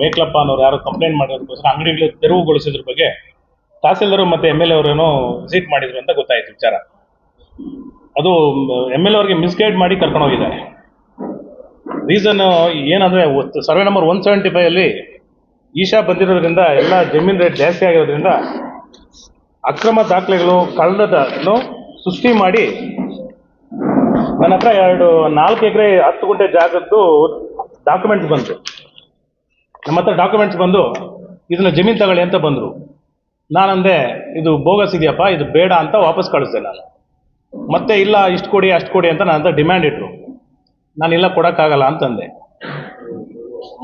ಮೇಕ್ಲಪ್ಪ ಅನ್ನೋರು ಯಾರೋ ಕಂಪ್ಲೇಂಟ್ ಮಾಡಿರೋದಕ್ಕೋಸ್ಕರ ಅಂಗಡಿಗಳು ತೆರವುಗೊಳಿಸಿದ್ರ ಬಗ್ಗೆ ತಹಸೀಲ್ದಾರ್ ಮತ್ತೆ ಎಂ ಎಲ್ ಎ ವಿಸಿಟ್ ಮಾಡಿದ್ರು ಅಂತ ಗೊತ್ತಾಯ್ತು ವಿಚಾರ. ಅದು ಎಂ ಎಲ್ ಅವ್ರಿಗೆ ಮಿಸ್ಗೈಡ್ ಮಾಡಿ ಕರ್ಕೊಂಡು ಹೋಗಿದ್ದಾರೆ. ರೀಸನ್ ಏನಂದ್ರೆ survey number one seventy five ಅಲ್ಲಿ ಈಶಾ ಬಂದಿರೋದ್ರಿಂದ ಎಲ್ಲ ಜಮೀನ್ ರೇಟ್ ಜಾಸ್ತಿ ಆಗಿರೋದ್ರಿಂದ ಅಕ್ರಮ ದಾಖಲೆಗಳು ಕಳ್ಳದನ್ನು ಸೃಷ್ಟಿ ಮಾಡಿ ನನ್ನ ಹತ್ರ ಎರಡು ನಾಲ್ಕು ಎಕರೆ ಹತ್ತು ಗುಂಟೆ ಜಾಗದ್ದು ಡಾಕ್ಯುಮೆಂಟ್ಸ್ ಬಂತು. ನಮ್ಮ ಹತ್ರ ಡಾಕ್ಯುಮೆಂಟ್ಸ್ ಬಂದು ಇದನ್ನ ಜಮೀನ್ ತಗೊಳ್ಳಿ ಅಂತ ಬಂದರು. ನಾನಂದೆ, ಇದು ಬೋಗಸ್ ಇದೆಯಪ್ಪ, ಇದು ಬೇಡ ಅಂತ ವಾಪಸ್ ಕಳಿಸ್ದೆ ನಾನು. ಮತ್ತೆ ಇಲ್ಲ, ಇಷ್ಟು ಕೊಡಿ, ಅಷ್ಟು ಕೊಡಿ ಅಂತ ಹತ್ರ ಡಿಮ್ಯಾಂಡ್ ಇಟ್ರು. ಇಲ್ಲ ಕೊಡೋಕ್ಕಾಗಲ್ಲ ಅಂತಂದೆ.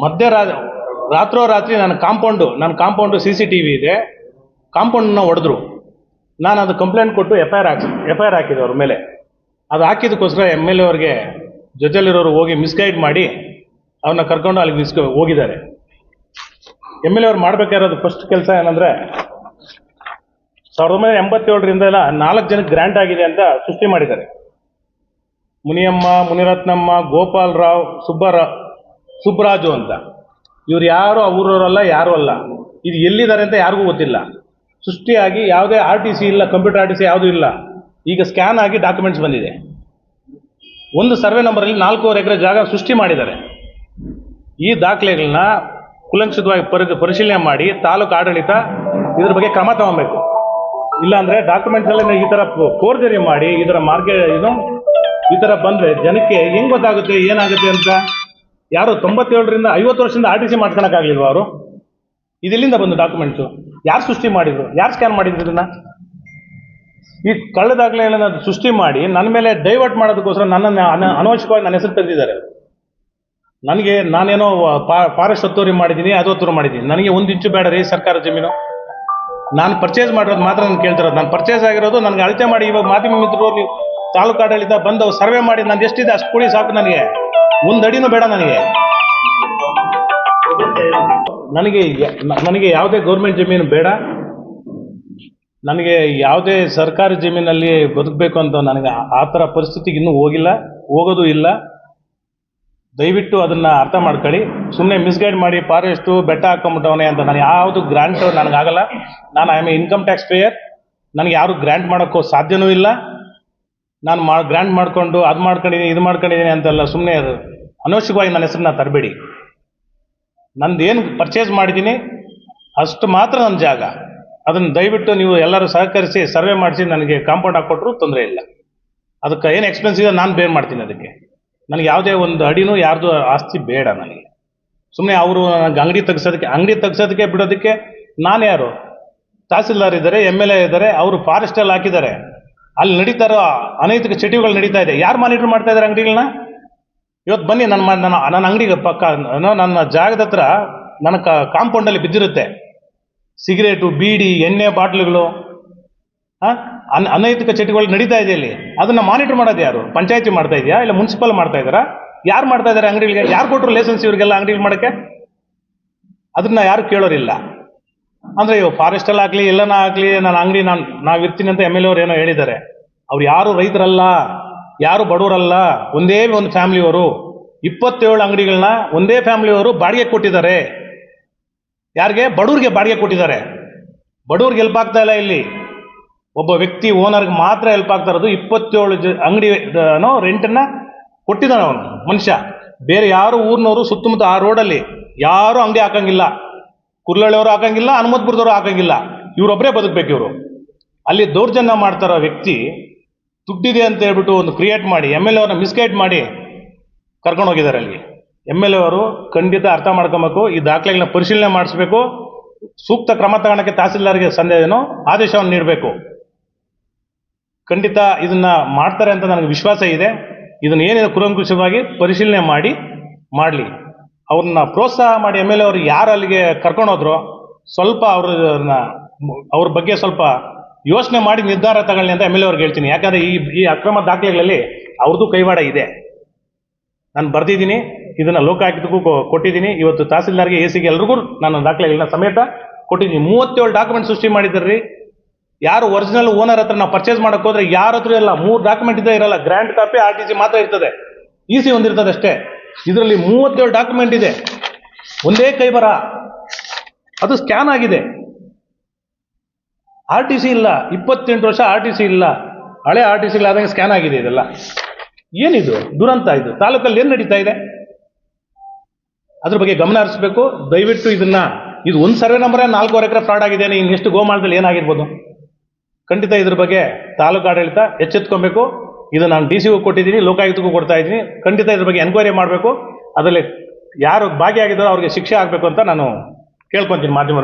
ಮಧ್ಯರಾ ರಾತ್ರೋ ರಾತ್ರಿ ನಾನು ಕಾಂಪೌಂಡು ನನ್ನ compound C C T V ಇದೆ ಕಾಂಪೌಂಡನ್ನ ಹೊಡೆದ್ರು. ನಾನು ಅದು ಕಂಪ್ಲೇಂಟ್ ಕೊಟ್ಟು ಎಫ್ ಐ ಆರ್ ಹಾಕಿ ಎಫ್ ಐ ಆರ್ ಹಾಕಿದೆ ಅವ್ರ ಮೇಲೆ. ಅದು ಹಾಕಿದ್ದಕ್ಕೋಸ್ಕರ ಎಂ ಎಲ್ ಎ ಅವ್ರಿಗೆ ಜೊತೆಲಿರೋರು ಹೋಗಿ ಮಿಸ್ಗೈಡ್ ಮಾಡಿ ಅವ್ರನ್ನ ಕರ್ಕೊಂಡು ಅಲ್ಲಿಗೆ ಮಿಸ್, ಹೋಗಿದ್ದಾರೆ. ಎಂ ಎಲ್ ಎ ಅವ್ರು ಮಾಡ್ಬೇಕಾಗಿರೋದು ಫಸ್ಟ್ ಕೆಲಸ ಏನಂದ್ರೆ ಸಾವಿರದ ಒಂಬೈನೂರ ಎಂಬತ್ತೇಳರಿಂದ ಎಲ್ಲ ನಾಲ್ಕು ಜನಕ್ಕೆ ಗ್ರ್ಯಾಂಟ್ ಆಗಿದೆ ಅಂತ ಸೃಷ್ಟಿ ಮಾಡಿದ್ದಾರೆ. ಮುನಿಯಮ್ಮ, ಮುನಿರತ್ನಮ್ಮ, ಗೋಪಾಲ್ ರಾವ್ ಸುಬ್ಬರಾವ್ ಸುಬ್ಬರಾಜು ಅಂತ. ಇವ್ರು ಯಾರು ಊರವರಲ್ಲ, ಯಾರು ಅಲ್ಲ. ಇದು ಎಲ್ಲಿದ್ದಾರೆ ಅಂತ ಯಾರಿಗೂ ಗೊತ್ತಿಲ್ಲ. ಸೃಷ್ಟಿಯಾಗಿ ಯಾವುದೇ ಆರ್ ಟಿ ಸಿ ಇಲ್ಲ ಕಂಪ್ಯೂಟರ್ ಆರ್ ಟಿ ಸಿ ಯಾವುದೂ ಇಲ್ಲ. ಈಗ ಸ್ಕ್ಯಾನ್ ಆಗಿ ಡಾಕ್ಯುಮೆಂಟ್ಸ್ ಬಂದಿದೆ. ಒಂದು ಸರ್ವೆ ನಂಬರಲ್ಲಿ ನಾಲ್ಕೂವರೆ ಎಕರೆ ಜಾಗ ಸೃಷ್ಟಿ ಮಾಡಿದ್ದಾರೆ. ಈ ದಾಖಲೆಗಳನ್ನ ಕುಲಂಕಷಿತವಾಗಿ ಪರಿ ಪರಿಶೀಲನೆ ಮಾಡಿ ತಾಲೂಕು ಆಡಳಿತ ಇದ್ರ ಬಗ್ಗೆ ಕ್ರಮ ತಗೊಬೇಕು. ಇಲ್ಲಾಂದ್ರೆ ಡಾಕ್ಯುಮೆಂಟ್ಸ್ ಎಲ್ಲ ಈ ತರ ಕೋರ್ಜರಿ ಮಾಡಿ ಇದರ ಮಾರ್ಗ ಇದು, ಈ ತರ ಬಂದ್ರೆ ಜನಕ್ಕೆ ಹೆಂಗ್ ಗೊತ್ತಾಗುತ್ತೆ, ಏನಾಗುತ್ತೆ ಅಂತ ಯಾರು ತೊಂಬತ್ತೇಳರಿಂದ ಐವತ್ತು ವರ್ಷದಿಂದ ಆರ್ ಟಿ ಸಿ ಮಾಡ್ಕೊಳಕ್ಕಾಗ್ಲಿಲ್ವ ಅವರು? ಇದಿಲ್ಲಿಂದ ಬಂದು ಡಾಕ್ಯುಮೆಂಟ್ಸು ಯಾರು ಸೃಷ್ಟಿ ಮಾಡಿದ್ರು? ಯಾರು ಸ್ಕ್ಯಾನ್ ಮಾಡಿದ್ರು ಇದನ್ನ? ಈ ಕಳ್ಳದಾಗಲೇ ಸೃಷ್ಟಿ ಮಾಡಿ ನನ್ನ ಮೇಲೆ ಡೈವರ್ಟ್ ಮಾಡೋದಕ್ಕೋಸ್ಕರ ನನ್ನ ಅನ- ಅನವಶ್ಯಕವಾಗಿ ನನ್ನ ಹೆಸರು ತೆಗೆದಿದ್ದಾರೆ. ನನಗೆ ನಾನೇನೋ ಫಾರೆಸ್ಟ್ ಒತ್ತುವರಿ ಮಾಡಿದ್ದೀನಿ, ಅದು ಒತ್ತುವರಿ ಮಾಡಿದ್ದೀನಿ. ನನಗೆ ಒಂದು ಇಂಚು ಬೇಡ ರೀ ಸರ್ಕಾರ ಜಮೀನು. ನಾನು ಪರ್ಚೇಸ್ ಮಾಡಿರೋದು ಮಾತ್ರ ನಾನು ಕೇಳ್ತಿರೋದು. ನಾನು ಪರ್ಚೇಸ್ ಆಗಿರೋದು, ನನಗೆ ಅಳತೆ ಮಾಡಿ ಇವಾಗ ಮಾಧ್ಯಮ ಮಿತ್ರರು ನೀವು, ತಾಲೂಕು ಆಡಳಿತ ಬಂದು ಸರ್ವೆ ಮಾಡಿ ನಾನು ಎಷ್ಟಿದೆ ಅಷ್ಟು ಕೂಡಿ ಸಾಕು ನನಗೆ. ಒಂದು ಅಡಿನೂ ಬೇಡ ನನಗೆ. ನನಗೆ ನನಗೆ ಯಾವುದೇ ಗೌರ್ಮೆಂಟ್ ಜಮೀನು ಬೇಡ. ನನಗೆ ಯಾವುದೇ ಸರ್ಕಾರಿ ಜಮೀನಲ್ಲಿ ಬದುಕಬೇಕು ಅಂತ ನನಗೆ ಆ- ಥರ ಪರಿಸ್ಥಿತಿಗೆ ಇನ್ನೂ ಹೋಗಿಲ್ಲ, ಹೋಗೋದು ಇಲ್ಲ. ದಯವಿಟ್ಟು ಅದನ್ನ ಅರ್ಥ ಮಾಡ್ಕೊಳ್ಳಿ. ಸುಮ್ಮನೆ ಮಿಸ್ಗೈಡ್ ಮಾಡಿ ಫಾರೆಸ್ಟು ಬೆಟ್ಟ ಹಾಕೊಂಬಿಟ್ಟವನೆ ಅಂತ ನಾನು ಯಾವುದು ಗ್ರಾಂಟ್ ನನಗಾಗಲ್ಲ. ನಾನು I am income tax payer ನನಗೆ ಯಾರು ಗ್ರಾಂಟ್ ಮಾಡೋಕ್ಕೂ ಸಾಧ್ಯನೂ ಇಲ್ಲ. ನಾನು ಮಾ ಗ್ರ್ಯಾಂಟ್ ಮಾಡಿಕೊಂಡು ಅದು ಮಾಡ್ಕೊಂಡಿದ್ದೀನಿ ಇದು ಮಾಡ್ಕೊಂಡಿದ್ದೀನಿ ಅಂತೆಲ್ಲ ಸುಮ್ಮನೆ ಅದು ಅನವಶ್ಯಕವಾಗಿ ನನ್ನ ಹೆಸರನ್ನ ತರಬೇಡಿ. ನಂದು ಏನು ಪರ್ಚೇಸ್ ಮಾಡಿದ್ದೀನಿ ಅಷ್ಟು ಮಾತ್ರ ನನ್ನ ಜಾಗ. ಅದನ್ನು ದಯವಿಟ್ಟು ನೀವು ಎಲ್ಲರೂ ಸಹಕರಿಸಿ ಸರ್ವೆ ಮಾಡಿಸಿ, ನನಗೆ ಕಾಂಪೌಂಡ್ ಹಾಕ್ಕೊಟ್ರು ತೊಂದರೆ ಇಲ್ಲ. ಅದಕ್ಕೆ ಏನು ಎಕ್ಸ್ಪೆನ್ಸ್ ನಾನು ಬೇರೆ ಮಾಡ್ತೀನಿ ಅದಕ್ಕೆ. ನನಗೆ ಯಾವುದೇ ಒಂದು ಅಡಿನೂ ಯಾರ್ದು ಆಸ್ತಿ ಬೇಡ ನನಗೆ. ಸುಮ್ಮನೆ ಅವರು ನನಗೆ ಅಂಗಡಿ ತೆಗ್ಸೋದಕ್ಕೆ ಅಂಗಡಿ ತೆಗ್ಸೋದಕ್ಕೆ ಬಿಡೋದಕ್ಕೆ ನಾನು ಯಾರು? ತಹಸೀಲ್ದಾರ್ ಇದ್ದಾರೆ ಎಂ ಎಲ್ ಎ ಇದ್ದಾರೆ ಅವರು ಫಾರೆಸ್ಟಲ್ಲಿ ಹಾಕಿದ್ದಾರೆ. ಅಲ್ಲಿ ನಡೀತಾ ಇರೋ ಅನೈತಿಕ ಚಟುವಟಿಕೆಗಳು ನಡೀತಾ ಇದೆ. ಯಾರು ಮಾನಿಟರ್ ಮಾಡ್ತಾ ಇದ್ದಾರೆ ಅಂಗಡಿಗಳನ್ನ? ಇವತ್ತು ಬನ್ನಿ ನನ್ನ ನನ್ನ ನನ್ನ ಅಂಗಡಿಗೆ ಪಕ್ಕ ನನ್ನ ಜಾಗದ ಹತ್ರ ನನ್ನ ಕಾಂಪೌಂಡಲ್ಲಿ ಬಿದ್ದಿರುತ್ತೆ. ಸಿಗರೇಟು ಬೀಡಿ ಎಣ್ಣೆ ಬಾಟ್ಲುಗಳು ಆ, ಅನ್ ಅನೈತಿಕ ಚಟುವಟಿಕೆಗಳು ನಡೀತಾ ಇದೆ ಇಲ್ಲಿ. ಅದನ್ನ ಮಾನಿಟರ್ ಮಾಡೋದು ಯಾರು? ಪಂಚಾಯತಿ ಮಾಡ್ತಾ ಇದೆಯಾ? ಇಲ್ಲ ಮುನ್ಸಿಪಲ್ ಮಾಡ್ತಾ ಇದ್ದಾರಾ? ಯಾರು ಮಾಡ್ತಾ ಇದ್ದಾರೆ ಅಂಗಡಿಗಳಿಗೆ? ಯಾರು ಕೊಟ್ಟರು ಲೈಸೆನ್ಸ್ ಇವರಿಗೆಲ್ಲ ಅಂಗಡಿಗಳು ಮಾಡೋಕ್ಕೆ? ಅದನ್ನ ಯಾರು ಕೇಳೋರಿಲ್ಲ. ಅಂದ್ರೆ ಫಾರೆಸ್ಟ್ ಫಾರೆಸ್ಟಲ್ಲಿ ಆಗಲಿ ಎಲ್ಲನ ಆಗಲಿ ನಾನು ಅಂಗಡಿ ನಾನು, ನಾವು ಇರ್ತೀನಿ ಅಂತ ಎಂ ಎಲ್ ಅವ್ರು ಏನೋ ಹೇಳಿದ್ದಾರೆ. ಅವ್ರು ಯಾರು ರೈತರಲ್ಲ, ಯಾರು ಬಡವರಲ್ಲ, ಒಂದೇ ಒಂದು ಫ್ಯಾಮಿಲಿಯವರು ಇಪ್ಪತ್ತೇಳು ಅಂಗಡಿಗಳನ್ನ ಒಂದೇ ಫ್ಯಾಮಿಲಿಯವರು ಬಾಡಿಗೆ ಕೊಟ್ಟಿದ್ದಾರೆ. ಯಾರಿಗೆ? ಬಡವ್ರಿಗೆ ಬಾಡಿಗೆ ಕೊಟ್ಟಿದ್ದಾರೆ. ಬಡವ್ರಿಗೆ ಹೆಲ್ಪ್ ಆಗ್ತಾ ಇಲ್ಲ ಇಲ್ಲಿ. ಒಬ್ಬ ವ್ಯಕ್ತಿ ಓನರ್ಗೆ ಮಾತ್ರ ಹೆಲ್ಪ್ ಆಗ್ತಾ ಇರೋದು ಇಪ್ಪತ್ತೇಳು ಜ ಅಂಗಡಿ ರೆಂಟನ್ನ ಕೊಟ್ಟಿದ್ದಾನೆ ಅವನು, ಮನುಷ್ಯ. ಬೇರೆ ಯಾರು ಊರಿನವರು ಸುತ್ತಮುತ್ತ ಆ ರೋಡಲ್ಲಿ ಯಾರು ಅಂಗಡಿ ಹಾಕಂಗಿಲ್ಲ. ಕುರ್ಲಳ್ಳಿಯವರು ಹಾಕಂಗಿಲ್ಲ, ಹನುಮತ್ಪುರದವರು ಹಾಕಂಗಿಲ್ಲ. ಇವರೊಬ್ಬರೇ ಬದುಕಬೇಕು ಇವರು. ಅಲ್ಲಿ ದೌರ್ಜನ್ಯ ಮಾಡ್ತಾರೋ ವ್ಯಕ್ತಿ ದುಡ್ಡಿದೆ ಅಂತ ಹೇಳ್ಬಿಟ್ಟು ಒಂದು ಕ್ರಿಯೇಟ್ ಮಾಡಿ ಎಂ ಎಲ್ ಅವ್ರನ್ನ ಮಿಸ್ಗೈಡ್ ಮಾಡಿ ಕರ್ಕೊಂಡು ಹೋಗಿದ್ದಾರೆ ಅಲ್ಲಿ. ಎಂ ಎಲ್ ಎ ಅವರು ಖಂಡಿತ ಅರ್ಥ ಮಾಡ್ಕೊಬೇಕು, ಈ ದಾಖಲೆಗಳನ್ನ ಪರಿಶೀಲನೆ ಮಾಡಿಸ್ಬೇಕು, ಸೂಕ್ತ ಕ್ರಮ ತಗೊಳಕ್ಕೆ ತಹಸೀಲ್ದಾರ್ಗೆ ಸಂದೇಹ ಏನೋ ಆದೇಶವನ್ನು ನೀಡಬೇಕು. ಖಂಡಿತ ಇದನ್ನ ಮಾಡ್ತಾರೆ ಅಂತ ನನಗೆ ವಿಶ್ವಾಸ ಇದೆ. ಇದನ್ನ ಏನಿದೆ ಕುಲಂಕುಶವಾಗಿ ಪರಿಶೀಲನೆ ಮಾಡಿ, ಮಾಡಲಿ. ಅವ್ರನ್ನ ಪ್ರೋತ್ಸಾಹ ಮಾಡಿ ಎಂ ಎಲ್ ಎ ಅವರು ಯಾರು ಅಲ್ಲಿಗೆ ಕರ್ಕೊಂಡೋದ್ರು ಸ್ವಲ್ಪ ಅವ್ರನ್ನ, ಅವ್ರ ಬಗ್ಗೆ ಸ್ವಲ್ಪ ಯೋಚನೆ ಮಾಡಿ ನಿರ್ಧಾರ ತಗೊಳ್ಳಿ ಅಂತ ಎಂ ಎಲ್ ಎ ಅವ್ರಿಗೆ ಹೇಳ್ತೀನಿ. ಯಾಕಂದ್ರೆ ಈ ಈ ಅಕ್ರಮ ದಾಖಲೆಗಳಲ್ಲಿ ಅವ್ರದ್ದು ಕೈವಾಡ ಇದೆ. ನಾನು ಬರ್ದಿದ್ದೀನಿ, ಇದನ್ನ ಲೋಕಾಯುಕ್ತಕ್ಕೂ ಕೊಟ್ಟಿದ್ದೀನಿ. ಇವತ್ತು ತಹಸೀಲ್ದಾರ್ಗೆ ಎ ಸಿಗೆ ಎಲ್ರಿಗೂ ನಾನು ದಾಖಲೆಗಳನ್ನ ಸಮೇತ ಕೊಟ್ಟಿದ್ದೀನಿ. ಮೂವತ್ತೇಳು ಡಾಕ್ಯುಮೆಂಟ್ ಸೃಷ್ಟಿ ಮಾಡಿದ್ದೀರಿ ಯಾರು ಒರಿಜಿನಲ್ ಓನರ್ ಹತ್ರ ನಾವು ಪರ್ಚೇಸ್ ಮಾಡಕ್ಕೆ ಹೋದ್ರೆ ಯಾರ ಹತ್ರ ಇಲ್ಲ, ಮೂರು ಡಾಕ್ಯುಮೆಂಟ್ ಇದೆ ಇರಲ್ಲ grant copy R T C ಮಾತ್ರ ಇರ್ತದೆ. ಇ ಸಿ ಒಂದಿರ್ತದೆ ಅಷ್ಟೇ. ಇದರಲ್ಲಿ ಮೂವತ್ತೇಳು ಡಾಕ್ಯುಮೆಂಟ್ ಇದೆ. ಒಂದೇ ಕೈ ಬರ. ಅದು ಸ್ಕ್ಯಾನ್ ಆಗಿದೆ. ಆರ್ ಟಿ ಸಿ ಇಲ್ಲ, ಇಪ್ಪತ್ತೆಂಟು ವರ್ಷ ಆರ್ ಟಿ ಸಿ ಇಲ್ಲ. ಹಳೆ ಆರ್ ಟಿ ಸಿ ಇಲ್ಲ ಆದಂಗೆ ಸ್ಕ್ಯಾನ್ ಆಗಿದೆ ಇದೆಲ್ಲ. ಏನಿದು? ದುರಂತ ಇದು. ತಾಲೂಕಲ್ಲಿ ಏನು ನಡೀತಾ ಇದೆ? ಅದ್ರ ಬಗ್ಗೆ ಗಮನ ಹರಿಸ್ಬೇಕು. ದಯವಿಟ್ಟು ಇದನ್ನ, ಇದು ಒಂದು ಸರ್ವೆ ನಂಬರೇ ನಾಲ್ಕೂವರೆ ಎಕರೆ ಫ್ರಾಡ್ ಆಗಿದೆ ಇನ್ನೆಷ್ಟು ಗೋಮಾಳದಲ್ಲಿ ಏನಾಗಿರ್ಬೋದು? ಖಂಡಿತ ಇದ್ರ ಬಗ್ಗೆ ತಾಲೂಕು ಆಡಳಿತ ಎಚ್ಚೆತ್ಕೊಬೇಕು. ಇದು ನಾನು ಡಿ ಸಿಗೂ ಕೊಟ್ಟಿದ್ದೀನಿ, ಲೋಕಾಯುಕ್ತಕ್ಕೂ ಕೊಡ್ತಾ ಇದ್ದೀನಿ. ಖಂಡಿತ ಇದ್ರ ಬಗ್ಗೆ ಎನ್ಕ್ವೈರಿ ಮಾಡಬೇಕು. ಅದರಲ್ಲಿ ಯಾರು ಭಾಗಿಯಾಗಿದ್ದಾರೋ ಅವ್ರಿಗೆ ಶಿಕ್ಷೆ ಆಗಬೇಕು ಅಂತ ನಾನು ಕೇಳ್ಕೊತೀನಿ ಮಾಧ್ಯಮ